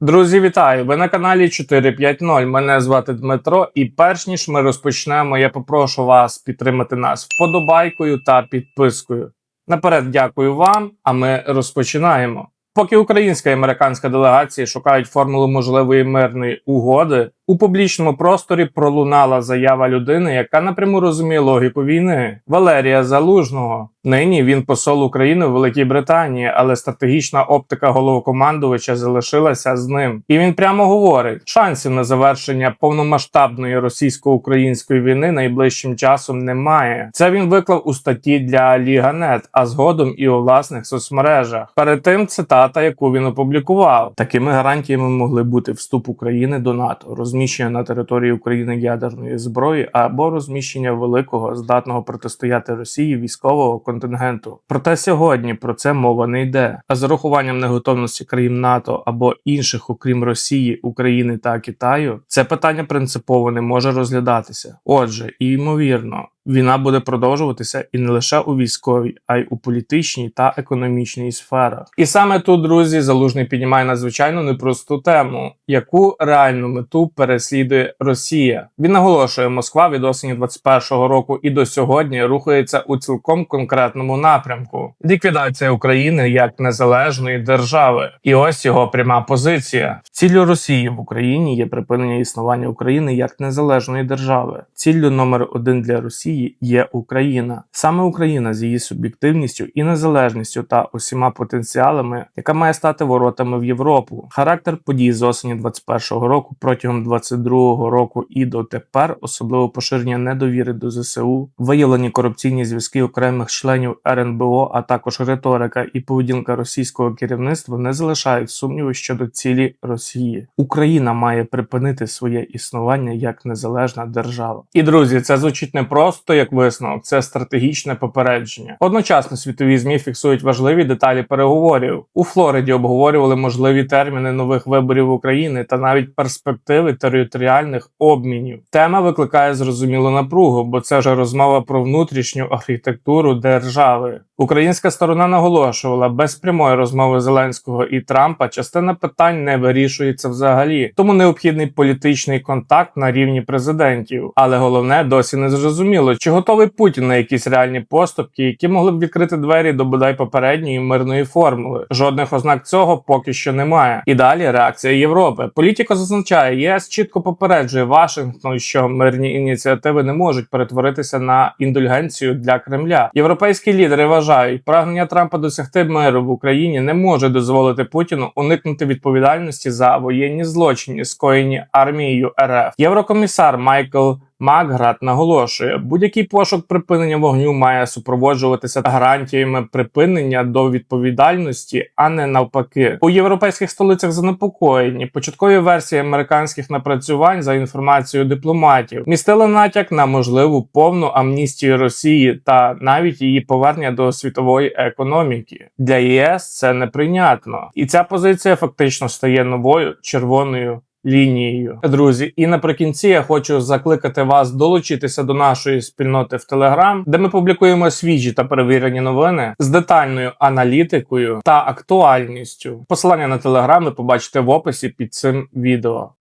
Друзі, вітаю! Ви на каналі 450. Мене звати Дмитро. І перш ніж ми розпочнемо, я попрошу вас підтримати нас вподобайкою та підпискою. Наперед дякую вам, а ми розпочинаємо. Поки українська і американська делегації шукають формулу можливої мирної угоди, у публічному просторі пролунала заява людини, яка напряму розуміє логіку війни Валерія Залужного. Нині він посол України в Великій Британії, але стратегічна оптика головокомандувача залишилася з ним. І він прямо говорить: шансів на завершення повномасштабної російсько-української війни найближчим часом немає. Це він виклав у статті для Ліга.нет, а згодом і у власних соцмережах. Перед тим цитата, яку він опублікував, такими гарантіями могли бути вступ України до НАТО, розміщення на території України ядерної зброї або розміщення великого здатного протистояти Росії військового контингенту. Проте сьогодні про це мова не йде. А з урахуванням неготовності країн НАТО або інших, окрім Росії, України та Китаю, це питання принципово не може розглядатися. Отже, і ймовірно. Війна буде продовжуватися і не лише у військовій, а й у політичній та економічній сферах. І саме тут, друзі, залужний піднімає надзвичайно непросту тему, яку реальну мету переслідує Росія. Він наголошує, Москва від осені 21-го року і до сьогодні рухається у цілком конкретному напрямку: ліквідація України як незалежної держави. І ось його пряма позиція. Ціллю Росії в Україні є припинення існування України як незалежної держави. Ціллю номер один для Росії є Україна. Саме Україна з її суб'єктивністю і незалежністю та усіма потенціалами, яка має стати воротами в Європу. Характер подій з осені 21-го року протягом 22-го року і дотепер, особливо поширення недовіри до ЗСУ, виявлені корупційні зв'язки окремих членів РНБО, а також риторика і поведінка російського керівництва не залишають сумніву щодо цілі Росії. Україна має припинити своє існування як незалежна держава. І друзі, це звучить не просто як висновок, це стратегічне попередження. Одночасно світові змі фіксують важливі деталі переговорів. У Флориді обговорювали можливі терміни нових виборів України та навіть перспективи територіальних обмінів. Тема викликає зрозумілу напругу, бо це вже розмова про внутрішню архітектуру держави. Українська сторона наголошувала, без прямої розмови Зеленського і Трампа частина питань не вирішується взагалі, тому необхідний політичний контакт на рівні президентів. Але головне досі не зрозуміло, чи готовий Путін на якісь реальні поступки, які могли б відкрити двері до бодай попередньої мирної формули. Жодних ознак цього поки що немає. І далі реакція Європи. Політика зазначає, ЄС чітко попереджує Вашингтон, що мирні ініціативи не можуть перетворитися на індульгенцію для Кремля. Європейські лідери вважають, прагнення Трампа досягти миру в Україні не може дозволити Путіну уникнути відповідальності за воєнні злочини, скоєні армією РФ. Єврокомісар Майкл Макград наголошує, будь-який пошук припинення вогню має супроводжуватися гарантіями припинення до відповідальності, а не навпаки. У європейських столицях занепокоєні. Початкові версії американських напрацювань за інформацією дипломатів містили натяк на можливу повну амністію Росії та навіть її повернення до світової економіки. Для ЄС це неприйнятно, і ця позиція фактично стає новою червоною лінією. Друзі, і наприкінці я хочу закликати вас долучитися до нашої спільноти в Телеграм, де ми публікуємо свіжі та перевірені новини з детальною аналітикою та актуальністю. Посилання на телеграм ви побачите в описі під цим відео.